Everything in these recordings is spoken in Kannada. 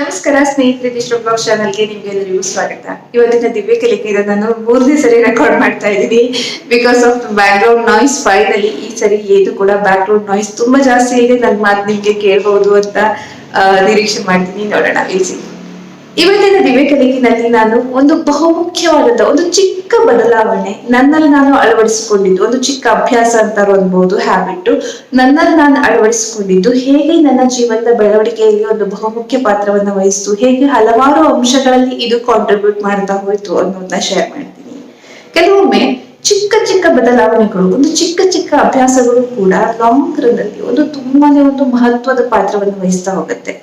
ನಮಸ್ಕಾರ, ಸ್ನೇಹಿತರೆ ವಿಶ್ವ ಬ್ಲಾಗ್ ನಿಮ್ಗೆ ಎಲ್ಲರಿಗೂ ಸ್ವಾಗತ. ಇವತ್ತಿನ ದಿವ್ಯ ಕಲಿಕೆ ಇದು ನಾನು ಮೂರನೇ ಸರಿ ರೆಕಾರ್ಡ್ ಮಾಡ್ತಾ ಇದ್ದೀನಿ. Because of background noise finally ಈ ಸರಿ ಏನು ಕೂಡ ಬ್ಯಾಕ್ ಗ್ರೌಂಡ್ ನಾಯ್ಸ್ ತುಂಬಾ ಜಾಸ್ತಿ ಇದೆ. ನನ್ನ ಮಾತು ನಿಮ್ಗೆ ಕೇಳ್ಬಹುದು ಅಂತ ನಿರೀಕ್ಷೆ ಮಾಡ್ತೀನಿ. ನೋಡೋಣ ಇಳಿಸಿ ಇವತ್ತಿನ ದಿವ್ಯ ಕಲಿಕಿನಲ್ಲಿ ನಾನು ಒಂದು ಬಹುಮುಖ್ಯವಾದಂತ ಒಂದು ಚಿಕ್ಕ ಬದಲಾವಣೆ ನನ್ನಲ್ಲಿ ನಾನು ಅಳವಡಿಸಿಕೊಂಡಿದ್ದು, ಒಂದು ಚಿಕ್ಕ ಅಭ್ಯಾಸ ಅಂತ ಅನ್ಬಹುದು ಹ್ಯಾಬಿಟ್ ನನ್ನಲ್ಲಿ ನಾನು ಅಳವಡಿಸಿಕೊಂಡಿದ್ದು ಹೇಗೆ ನನ್ನ ಜೀವನದ ಬೆಳವಣಿಗೆಯಲ್ಲಿ ಒಂದು ಬಹುಮುಖ್ಯ ಪಾತ್ರವನ್ನು ವಹಿಸ್ತು, ಹೇಗೆ ಹಲವಾರು ಅಂಶಗಳಲ್ಲಿ ಇದು ಕಾಂಟ್ರಿಬ್ಯೂಟ್ ಮಾಡ್ತಾ ಹೋಯ್ತು ಅನ್ನೋದನ್ನ ಶೇರ್ ಮಾಡ್ತೀನಿ. ಕೆಲವೊಮ್ಮೆ ಚಿಕ್ಕ ಚಿಕ್ಕ ಬದಲಾವಣೆಗಳು, ಒಂದು ಚಿಕ್ಕ ಚಿಕ್ಕ ಅಭ್ಯಾಸಗಳು ಕೂಡ ಲಾಂಗ್ ರನ್ ಅಲ್ಲಿ ಒಂದು ತುಂಬಾನೇ ಒಂದು ಮಹತ್ವದ ಪಾತ್ರವನ್ನು ವಹಿಸ್ತಾ ಹೋಗುತ್ತೆ.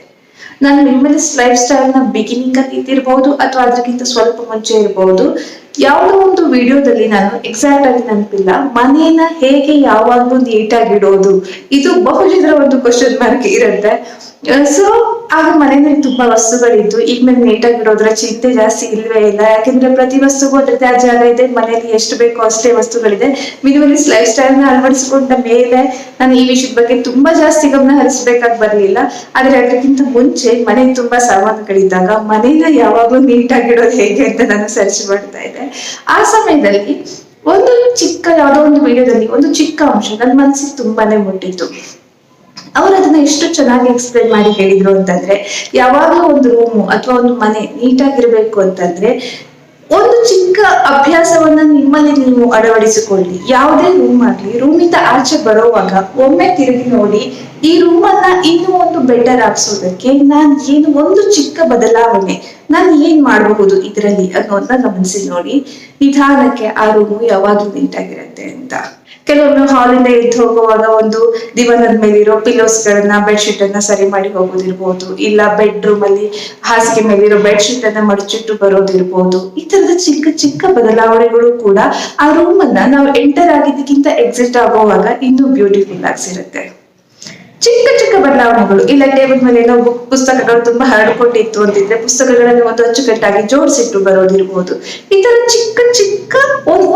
ನಾನು ಮಿನಿಮಲಿಸ್ಟ್ ಲೈಫ್ ಸ್ಟೈಲ್ನ ಬಿಗಿನಿಂಗ್ ಅಲ್ಲಿ ಇದ್ದಿರಬಹುದು ಅಥವಾ ಅದಕ್ಕಿಂತ ಸ್ವಲ್ಪ ಮುಂಚೆ ಇರಬಹುದು ಯಾವುದೋ ಒಂದು ವಿಡಿಯೋದಲ್ಲಿ ನಾನು ಎಕ್ಸಾಕ್ಟ್ ಆಗಿ ನೆನಪಿಲ್ಲ. ಮನೆಯನ್ನ ಹೇಗೆ ಯಾವಾಗ್ಲೂ ನೀಟಾಗಿ ಇಡೋದು? ಇದು ಬಹುಶಃ ಒಂದು ಕ್ವಶನ್ ಮಾರ್ಕ್ ಇರುತ್ತೆ. ಸೊ ಆಗ ಮನೆಯಲ್ಲಿ ತುಂಬಾ ವಸ್ತುಗಳಿದ್ದು, ಈಗ ಮೇಲೆ ನೀಟಾಗಿ ಇಡೋದ್ರ ಚಿಂತೆ ಜಾಸ್ತಿ ಇಲ್ವೇ ಇಲ್ಲ. ಯಾಕಂದ್ರೆ ಪ್ರತಿ ವಸ್ತುಗೂ ಅದ್ರದ್ದೇ ಆ ಜಾಗ ಇದೆ, ಮನೆಯಲ್ಲಿ ಎಷ್ಟು ಬೇಕೋ ಅಷ್ಟೇ ವಸ್ತುಗಳಿದೆ. ಮಿನಿಮಲಿಸ್ಟ್ ಲೈಫ್ ಸ್ಟೈಲ್ನ ಅಳವಡಿಸಿಕೊಂಡ ಮೇಲೆ ನಾನು ಈ ವಿಷಯದ ಬಗ್ಗೆ ತುಂಬಾ ಜಾಸ್ತಿ ಗಮನ ಹರಿಸಬೇಕಾಗಿ ಬರ್ಲಿಲ್ಲ. ಆದ್ರೆ ಅದಕ್ಕಿಂತ ಮುಂಚೆ ಮನೆ ತುಂಬಾ ಸಾಮಾನುಗಳಿದ್ದಾಗ, ಮನೇನ ಯಾವಾಗ್ಲೂ ನೀಟಾಗಿಡೋದು ಹೇಗೆ ಅಂತ ನಾನು ಸರ್ಚ್ ಮಾಡ್ತಾ ಇದ್ದೆ. ಆ ಸಮಯದಲ್ಲಿ ಒಂದು ಚಿಕ್ಕ, ಯಾವುದೋ ಒಂದು ವಿಡಿಯೋದಲ್ಲಿ ಒಂದು ಚಿಕ್ಕ ಅಂಶ, ನನ್ನ ಮನಸ್ಸಿಗೆ ತುಂಬಾನೇ ಮುಟ್ಟಿತ್ತು. ಅವ್ರು ಅದನ್ನ ಎಷ್ಟು ಚೆನ್ನಾಗಿ ಎಕ್ಸ್ಪ್ಲೈನ್ ಮಾಡಿ ಹೇಳಿದ್ರು ಅಂತಂದ್ರೆ, ಯಾವಾಗಲೂ ಒಂದು ರೂಮು ಅಥವಾ ಒಂದು ಮನೆ ನೀಟಾಗಿರ್ಬೇಕು ಅಂತಂದ್ರೆ, ಒಂದು ಚಿಕ್ಕ ಅಭ್ಯಾಸವನ್ನ ನಿಮ್ಮಲ್ಲಿ ನೀವು ಅಳವಡಿಸಿಕೊಳ್ಳಿ. ಯಾವುದೇ ರೂಮ್ ಆಗ್ಲಿ ರೂಮಿಂದ ಆಚೆ ಬರೋವಾಗ ಒಮ್ಮೆ ತಿರುಗಿ ನೋಡಿ, ಈ ರೂಮ್ ಅನ್ನ ಇನ್ನೂ ಒಂದು ಬೆಟರ್ ಹಾಕ್ಸೋದಕ್ಕೆ ನಾನ್ ಏನು ಒಂದು ಚಿಕ್ಕ ಬದಲಾವಣೆ ನಾನು ಏನ್ ಮಾಡಬಹುದು ಇದರಲ್ಲಿ ಅನ್ನೋದನ್ನ ಗಮನಿಸಿ ನೋಡಿ. ನಿಧಾನಕ್ಕೆ ಆ ರೂಮು ಯಾವಾಗ್ಲೂ ನೀಟಾಗಿರುತ್ತೆ ಅಂತ. ಕೆಲವೊಮ್ಮೆ ಹಾಲಿಂದ ಎದ್ದು ಹೋಗುವಾಗ ಒಂದು ದಿವಾನದ ಮೇಲಿರೋ ಪಿಲೋಸ್ ಗಳನ್ನ ಬೆಡ್ಶೀಟ್ ಅನ್ನ ಸರಿ ಮಾಡಿ ಹೋಗೋದಿರ್ಬೋದು. ಇಲ್ಲ ಬೆಡ್ರೂಮ್ ಅಲ್ಲಿ ಹಾಸಿಗೆ ಮೇಲಿರೋ ಬೆಡ್ಶೀಟ್ ಅನ್ನ ಮಡಚಿಟ್ಟು ಬರೋದಿರ್ಬೋದು. ಈ ತರದ ಚಿಕ್ಕ ಚಿಕ್ಕ ಬದಲಾವಣೆಗಳು ಕೂಡ ಆ ರೂಮ್ ಅನ್ನ ನಾವು ಎಂಟರ್ ಆಗಿದ್ದಕ್ಕಿಂತ ಎಕ್ಸಿಟ್ ಆಗುವಾಗ ಇನ್ನೂ ಬ್ಯೂಟಿಫುಲ್ ಆಗಿರುತ್ತೆ ಚಿಕ್ಕ ಚಿಕ್ಕ ಬದಲಾವಣೆಗಳು. ಇಲ್ಲ ಟೇಬಲ್ ಮೇಲೆ ಏನೋ ಬುಕ್ ಪುಸ್ತಕಗಳು ತುಂಬಾ ಹರಡ್ಕೊಂಡಿತ್ತು ಅಂತಿದ್ರೆ ಪುಸ್ತಕಗಳನ್ನು ಒಂದು ಅಚ್ಚುಕಟ್ಟಾಗಿ ಜೋಡಿಸಿಟ್ಟು ಬರೋದಿರ್ಬೋದು. ಈ ತರ ಚಿಕ್ಕ ಚಿಕ್ಕ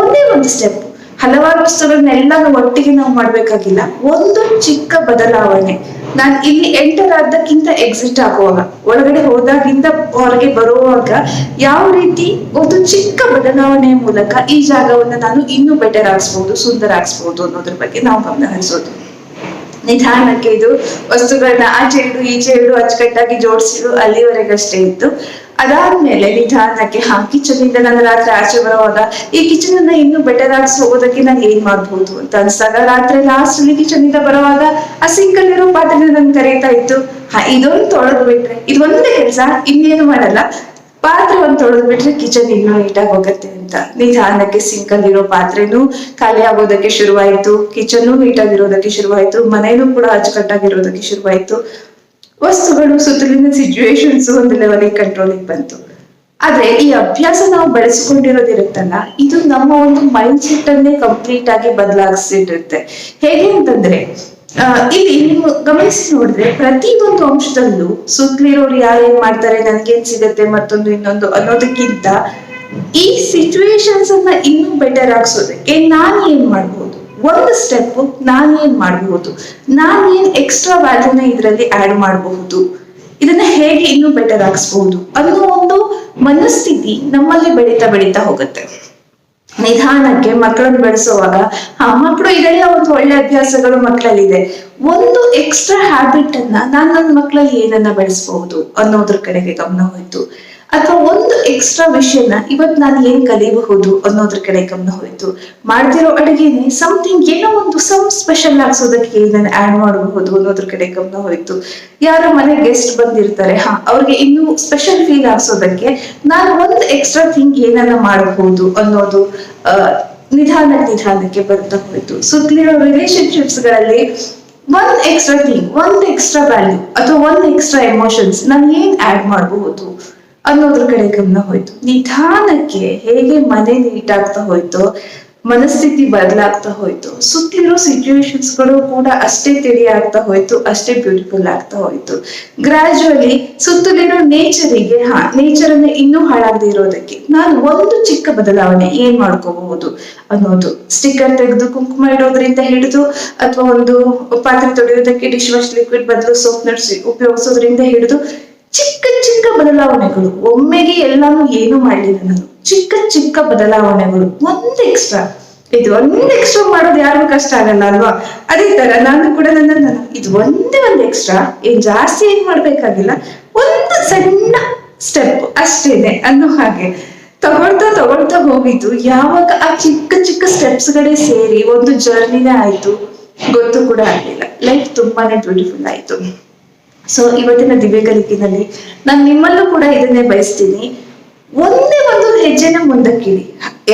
ಒಂದೇ ಒಂದು ಸ್ಟೆಪ್ ಹಲವಾರು ಪುಸ್ತಕಗಳನ್ನೆಲ್ಲಾನು ಒಟ್ಟಿಗೆ ನಾವು ಮಾಡ್ಬೇಕಾಗಿಲ್ಲ. ಒಂದು ಚಿಕ್ಕ ಬದಲಾವಣೆ. ನಾನು ಇಲ್ಲಿ ಎಂಟರ್ ಆದಕ್ಕಿಂತ ಎಕ್ಸಿಟ್ ಆಗುವಾಗ, ಒಳಗಡೆ ಹೋದಾಗಿಂದ ಹೊರಗೆ ಬರುವಾಗ ಯಾವ ರೀತಿ ಒಂದು ಚಿಕ್ಕ ಬದಲಾವಣೆಯ ಮೂಲಕ ಈ ಜಾಗವನ್ನ ನಾನು ಇನ್ನೂ ಬೆಟರ್ ಆಗಿಸ್ಬೋದು, ಸುಂದರ ಆಗಿಸ್ಬೋದು ಅನ್ನೋದ್ರ ಬಗ್ಗೆ ನಾವು ಗಮನ ಹರಿಸೋದು ನಿಧಾನಕ್ಕೆ ಇದು ವಸ್ತುಗಳನ್ನ ಆಚೆ ಇಡು, ಈಚೆ ಇಡು, ಅಚ್ಚುಕಟ್ಟಾಗಿ ಜೋಡಿಸಿಡು ಅಲ್ಲಿವರೆಗಷ್ಟೇ ಇತ್ತು. ಅದಾದ್ಮೇಲೆ ನಿಧಾನಕ್ಕೆ ಹಾ ಕಿಚನ್ ಇಂದ ನಾನು ರಾತ್ರಿ ಆಚೆ ಬರುವಾಗ ಈ ಕಿಚನ್ ಅನ್ನ ಇನ್ನೂ ಬೆಟರ್ ಆಗಿ ಹೋಗೋದಕ್ಕೆ ನಾನು ಏನ್ ಮಾಡ್ಬಹುದು ಅಂತ ಅನ್ಸಾಗ ರಾತ್ರಿ ಲಾಸ್ಟ್ ಅಲ್ಲಿ ಕಿಚನ್ ಇಂದ ಬರುವಾಗ ಆ ಸಿಂಕ್ ಅಲ್ಲಿರೋ ಪಾತ್ರೆ ನನ್ ಕರೀತಾ ಇತ್ತು. ಹಾ, ಇದೊಂದು ತೊಳೆದು ಬಿಟ್ರೆ, ಇದೊಂದೇ ಕೆಲಸ ಇನ್ನೇನು ಮಾಡಲ್ಲ. ಪಾತ್ರೆ ಒಂದ್ ತೊಳೆದು ಬಿಟ್ರೆ ಕಿಚನ್ ಇನ್ನೂ ನೀಟಾಗಿ ಹೋಗುತ್ತೆ. ಅಂತ. ನಿಧಾನಕ್ಕೆ ಸಿಂಕ್ ಅಲ್ಲಿರೋ ಪಾತ್ರೆನೂ ಖಾಲಿ ಆಗೋದಕ್ಕೆ ಶುರುವಾಯ್ತು. ಕಿಚನ್ ನೀಟಾಗಿರೋದಕ್ಕೆ ಶುರುವಾಯ್ತು. ಮನೇನು ಕೂಡ ಅಚ್ಚುಕಟ್ಟಾಗಿರೋದಕ್ಕೆ ಶುರುವಾಯ್ತು. ವಸ್ತುಗಳು ಸುತ್ತಲಿನ ಸಿಚುವೇಶನ್ಸ್ ಒಂದು ಲೆವೆಲ್ ಕಂಟ್ರೋಲಿಗೆ ಬಂತು. ಆದ್ರೆ ಈ ಅಭ್ಯಾಸ ನಾವು ಬೆಳೆಸ್ಕೊಂಡಿರೋದಿರುತ್ತಲ್ಲ, ಇದು ನಮ್ಮ ಒಂದು ಮೈಂಡ್ ಸೆಟ್ ಅನ್ನೇ ಕಂಪ್ಲೀಟ್ ಆಗಿ ಬದಲಾಯಿಸಿರುತ್ತೆ ಹೇಗೆ ಅಂತಂದ್ರೆ ಇಲ್ಲಿ ನೀವು ಗಮನಿಸಿ ನೋಡಿದ್ರೆ ಪ್ರತಿ ಒಂದು ಅಂಶದಲ್ಲೂ ಸುತ್ತಲಿರೋರು ಯಾರು ಏನ್ ಮಾಡ್ತಾರೆ ಏನ್ ಸಿಗತ್ತೆ ಮತ್ತೊಂದು ಇನ್ನೊಂದು ಅನ್ನೋದಕ್ಕಿಂತ ಈ ಸಿಚುವೇಶನ್ಸ್ ಅನ್ನ ಇನ್ನೂ ಬೆಟರ್ ಆಗಿಸೋದಕ್ಕೆ ನಾನು ಏನ್ ಮಾಡ್ಬೋದು? ಒಂದು ಸ್ಟೆಪ್ ನಾನು ಏನ್ ಮಾಡಬಹುದು ನಾನ್ ಏನ್ ಎಕ್ಸ್ಟ್ರಾ ವ್ಯಾಲ್ಯೂನ ಇದರಲ್ಲಿ ಆಡ್ ಮಾಡಬಹುದು? ಇದನ್ನ ಹೇಗೆ ಇನ್ನೂ ಬೆಟರ್ ಆಗಿಸಬಹುದು? ಅನ್ನೋ ಒಂದು ಮನಸ್ಥಿತಿ ನಮ್ಮಲ್ಲಿ ಬೆಳೀತಾ ಬೆಳೀತಾ ಹೋಗುತ್ತೆ. ನಿಧಾನಕ್ಕೆ ಮಕ್ಕಳನ್ನು ಬೆಳೆಸುವಾಗ, ಆ ಮಕ್ಕಳು ಇದೆಲ್ಲ ಒಂದು ಒಳ್ಳೆ ಅಭ್ಯಾಸಗಳು ಮಕ್ಕಳಲ್ಲಿದೆ ಒಂದು ಎಕ್ಸ್ಟ್ರಾ ಹ್ಯಾಬಿಟ್ ಅನ್ನ ನಾನು ನನ್ನ ಮಕ್ಕಳಲ್ಲಿ ಏನನ್ನ ಬೆಳೆಸಬಹುದು ಅನ್ನೋದ್ರ ಕಡೆಗೆ ಗಮನ ಹೋಯ್ತು. ಅಥವಾ ಒಂದು ಎಕ್ಸ್ಟ್ರಾ ವಿಷಯನ ಇವತ್ ನಾನು ಏನ್ ಕಲಿಯಬಹುದು ಅನ್ನೋದ್ರ ಕಡೆ ಗಮನ ಹೋಯ್ತು. ಮಾಡ್ತಿರೋ ಅಡುಗೆನೆ ಸಮಥಿಂಗ್ ಏನೋ ಒಂದು ಸಮ್ ಸ್ಪೆಷಲ್ ಆಗ್ಸೋದಕ್ಕೆ ನಾನು ಆಡ್ ಮಾಡಬಹುದು ಅನ್ನೋದ್ರ ಕಡೆ ಗಮನ ಹೋಯ್ತು. ಯಾರೋ ಮನೆ ಗೆಸ್ಟ್ ಬಂದಿರ್ತಾರೆ, ಹಾ, ಅವ್ರಿಗೆ ಇನ್ನೂ ಸ್ಪೆಷಲ್ ಫೀಲ್ ಆಗ್ಸೋದಕ್ಕೆ ನಾನು ಒಂದು ಎಕ್ಸ್ಟ್ರಾ ಥಿಂಗ್ ಏನನ್ನ ಮಾಡಬಹುದು ಅನ್ನೋದು ನಿಧಾನ ನಿಧಾನಕ್ಕೆ ಬರ್ತಾ ಹೋಯ್ತು. ಸುತ್ತಲಿರೋ ರಿಲೇಶನ್ಶಿಪ್ಸ್ಗಳಲ್ಲಿ ಒಂದ್ ಎಕ್ಸ್ಟ್ರಾ ಥಿಂಗ್ ಒಂದ್ ಎಕ್ಸ್ಟ್ರಾ ವ್ಯಾಲ್ಯೂ ಅಥವಾ ಒಂದ್ ಎಕ್ಸ್ಟ್ರಾ ಎಮೋಷನ್ಸ್ ನಾನು ಏನ್ ಆಡ್ ಮಾಡಬಹುದು? ಅನ್ನೋದ್ರ ಕಡೆ ಗಮನ ಹೋಯ್ತು. ನಿಧಾನಕ್ಕೆ ಹೇಗೆ ಮನೆ ನೀಟ್ ಆಗ್ತಾ ಹೋಯ್ತು, ಮನಸ್ಥಿತಿ ಬದಲಾಗ್ತಾ ಹೋಯ್ತು, ಸುತ್ತಿರೋ ಸಿಚುವೇಶನ್ಸ್ಗಳು ಕೂಡ ಅಷ್ಟೇ ತಿಳಿ ಆಗ್ತಾ ಹೋಯ್ತು, ಅಷ್ಟೇ ಬ್ಯೂಟಿಫುಲ್ ಆಗ್ತಾ ಹೋಯ್ತು. ಗ್ರಾಜುವಲಿ ಸುತ್ತಲಿರೋ ನೇಚರಿಗೆ ಹಾ ನೇಚರ್ ಅನ್ನ ಇನ್ನೂ ಹಾಳಾಗದೆ ಇರೋದಕ್ಕೆ ನಾನು ಒಂದು ಚಿಕ್ಕ ಬದಲಾವಣೆ ಏನ್ ಮಾಡ್ಕೋಬಹುದು ಅನ್ನೋದು. ಸ್ಟಿಕ್ಕರ್ ತೆಗೆದು ಕುಂಕುಮ ಇಡೋದ್ರಿಂದ ಹಿಡಿದು, ಅಥವಾ ಒಂದು ಪಾತ್ರೆ ತೊಳೆಯೋದಕ್ಕೆ ಡಿಶ್ ವಾಶ್ ಲಿಕ್ವಿಡ್ ಬದಲು ಸೋಪ್ ನಡ್ಸಿ ಉಪಯೋಗಿಸೋದ್ರಿಂದ ಹಿಡಿದು ಬದಲಾವಣೆಗಳು. ಒಮ್ಮೆಗೆ ಎಲ್ಲಾನು ಏನು ಮಾಡಲಿಲ್ಲ ನಾನು. ಚಿಕ್ಕ ಚಿಕ್ಕ ಬದಲಾವಣೆಗಳು. ಒಂದು ಎಕ್ಸ್ಟ್ರಾ ಇದು ಒಂದು ಎಕ್ಸ್ಟ್ರಾ ಮಾಡೋದು ಯಾರಿಗೂ ಕಷ್ಟ ಆಗಲ್ಲ ಅಲ್ವಾ? ಅದೇ ತರ ನಾನು ಕೂಡ ನನ್ನ ನಾನು ಇದು ಒಂದೇ ಒಂದು ಎಕ್ಸ್ಟ್ರಾ ಏನ್ ಜಾಸ್ತಿ ಏನ್ ಮಾಡ್ಬೇಕಾಗಿಲ್ಲ. ಒಂದು ಸಣ್ಣ ಸ್ಟೆಪ್ ಅಷ್ಟೇನೆ ಅನ್ನೋ ಹಾಗೆ. ತಗೊಳ್ತಾ ತಗೊಳ್ತಾ ಹೋಗಿದ್ದು. ಯಾವಾಗ ಆ ಚಿಕ್ಕ ಚಿಕ್ಕ ಸ್ಟೆಪ್ಸ್ ಗಳೇ ಸೇರಿ ಒಂದು ಜರ್ನಿನೇ ಆಯ್ತು, ಗೊತ್ತು ಕೂಡ ಆಗ್ಲಿಲ್ಲ. ಲೈಫ್ ತುಂಬಾನೇ ಬ್ಯೂಟಿಫುಲ್ ಆಯ್ತು. ಸೊ ಇವತ್ತಿನ ದಿವ್ಯ ಕಲಿಕೆನಲ್ಲಿ ನಾನು ನಿಮ್ಮಲ್ಲೂ ಕೂಡ ಇದನ್ನೇ ಬಯಸ್ತೀನಿ. ಒಂದೇ ಒಂದು ಹೆಜ್ಜೆನ ಮುಂದಕ್ಕಿಡಿ.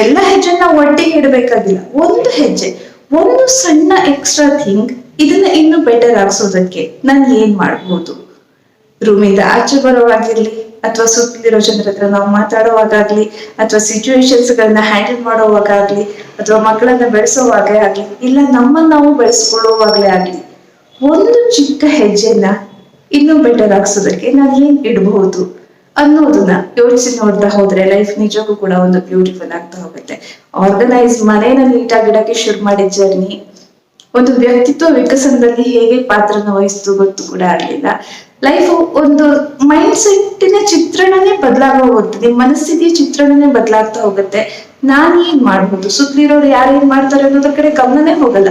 ಎಲ್ಲ ಹೆಜ್ಜೆನ ಒಟ್ಟಿಗೆ ಇಡಬೇಕಾಗಿಲ್ಲ. ಒಂದು ಹೆಜ್ಜೆ, ಒಂದು ಸಣ್ಣ ಎಕ್ಸ್ಟ್ರಾ ಥಿಂಗ್ ಇದನ್ನ ಇನ್ನು ಬೆಟರ್ ಆಗಿಸೋದಕ್ಕೆ ನಾನು ಏನ್ ಮಾಡ್ಬೋದು? ರೂಮಿಂದ ಆಚೆ ಬರೋವಾಗಿರ್ಲಿ ಅಥವಾ ಸುತ್ತಲಿರೋ ಜನರ ಹತ್ರ ನಾವು ಮಾತಾಡೋವಾಗಲಿ ಅಥವಾ ಸಿಚುವೇಶನ್ಸ್ ಗಳನ್ನ ಹ್ಯಾಂಡಲ್ ಮಾಡೋವಾಗಾಗ್ಲಿ, ಅಥವಾ ಮಕ್ಕಳನ್ನ ಬೆಳೆಸೋವಾಗೇ ಆಗ್ಲಿ, ಇಲ್ಲ ನಮ್ಮನ್ನ ನಾವು ಬೆಳೆಸ್ಕೊಳ್ಳೋವಾಗ್ಲೇ ಆಗ್ಲಿ, ಒಂದು ಚಿಕ್ಕ ಹೆಜ್ಜೆನ ಇನ್ನೂ ಬೆಟರ್ ಆಗ್ಸೋದಕ್ಕೆ ನಾನು ಏನ್ ಇಡಬಹುದು ಅನ್ನೋದನ್ನ ಯೋಚಿಸಿ ನೋಡ್ತಾ ಹೋದ್ರೆ ಲೈಫ್ ನಿಜಕ್ಕೂ ಕೂಡ ಒಂದು ಬ್ಯೂಟಿಫುಲ್ ಆಗ್ತಾ ಹೋಗುತ್ತೆ. ಆರ್ಗನೈಸ್ ಮನೇನ ನೀಟಾಗಿ ಇಡಕ್ಕೆ ಶುರು ಮಾಡಿದ ಜರ್ನಿ ಒಂದು ವ್ಯಕ್ತಿತ್ವ ವಿಕಸನದಲ್ಲಿ ಹೇಗೆ ಪಾತ್ರನ ವಹಿಸ್ತು ಗೊತ್ತು ಕೂಡ ಆಗ್ಲಿಲ್ಲ. ಲೈಫ್ ಒಂದು ಮೈಂಡ್ ಸೆಟ್ಟಿನ ಚಿತ್ರಣನೇ ಬದಲಾಗೋ ಹೋಗುತ್ತೆ ನಿಮ್ ಮನಸ್ಥಿತಿಯ ಚಿತ್ರಣನೇ ಬದಲಾಗ್ತಾ ಹೋಗುತ್ತೆ. ನಾನ್ ಏನ್ ಮಾಡ್ಬೋದು ಸುತ್ತಲಿರೋರು ಯಾರು ಏನ್ ಮಾಡ್ತಾರೆ ಅನ್ನೋದ್ರ ಕಡೆ ಗಮನನೇ ಹೋಗಲ್ಲ.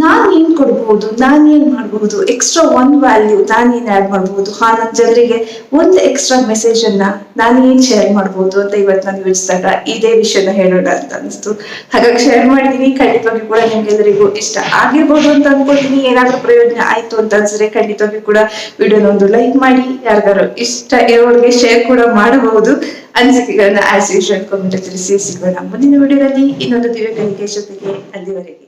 ನಾನ್ ಏನ್ ಕೊಡ್ಬಹುದು ನಾನು ಏನ್ ಮಾಡ್ಬಹುದು ಎಕ್ಸ್ಟ್ರಾ ಒನ್ ವ್ಯಾಲ್ಯೂ ನಾನ್ ಏನ್ ಆಡ್ ಮಾಡ್ಬಹುದು ಹಾ, ನನ್ ಜನರಿಗೆ ಒಂದ್ ಎಕ್ಸ್ಟ್ರಾ ಮೆಸೇಜ್ ಅನ್ನ ನಾನು ಏನ್ ಶೇರ್ ಮಾಡ್ಬಹುದು ಅಂತ ಇವತ್ತು ನಾನು ಯೋಚಿಸಿದಾಗ ಇದೇ ವಿಷಯನ ಹೇಳೋಣ ಅಂತ ಅನಿಸ್ತು ಹಾಗಾಗಿ ಶೇರ್ ಮಾಡಿದೀನಿ ಖಂಡಿತವಾಗಿ ಕೂಡ ನಿಮ್ಗೆಲ್ಲರಿಗೂ ಇಷ್ಟ ಆಗಿರ್ಬೋದು ಅಂತ ಅನ್ಕೊಳ್ತೀನಿ. ಏನಾದ್ರೂ ಪ್ರಯೋಜನ ಆಯ್ತು ಅಂತ ಅನ್ಸಿದ್ರೆ ಖಂಡಿತವಾಗಿ ಕೂಡ ವಿಡಿಯೋನ ಒಂದು ಲೈಕ್ ಮಾಡಿ. ಯಾರಿಗಾರು ಇಷ್ಟ ಇರೋರಿಗೆ ಶೇರ್ ಕೂಡ ಮಾಡಬಹುದು. ಅನಿಸಿಕೆಗಳನ್ನ ಆಸ್ ಯೂಶುವಲ್ ಕಾಮೆಂಟ್ ತಿಳಿಸಿ. ಸಿಗೋಣ ಮುಂದಿನ ವಿಡಿಯೋದಲ್ಲಿ ಇನ್ನೊಂದು ದಿವ್ಯ ಕಲಿಕೆ ಜೊತೆಗೆ ಅಲ್ಲಿವರೆಗೆ.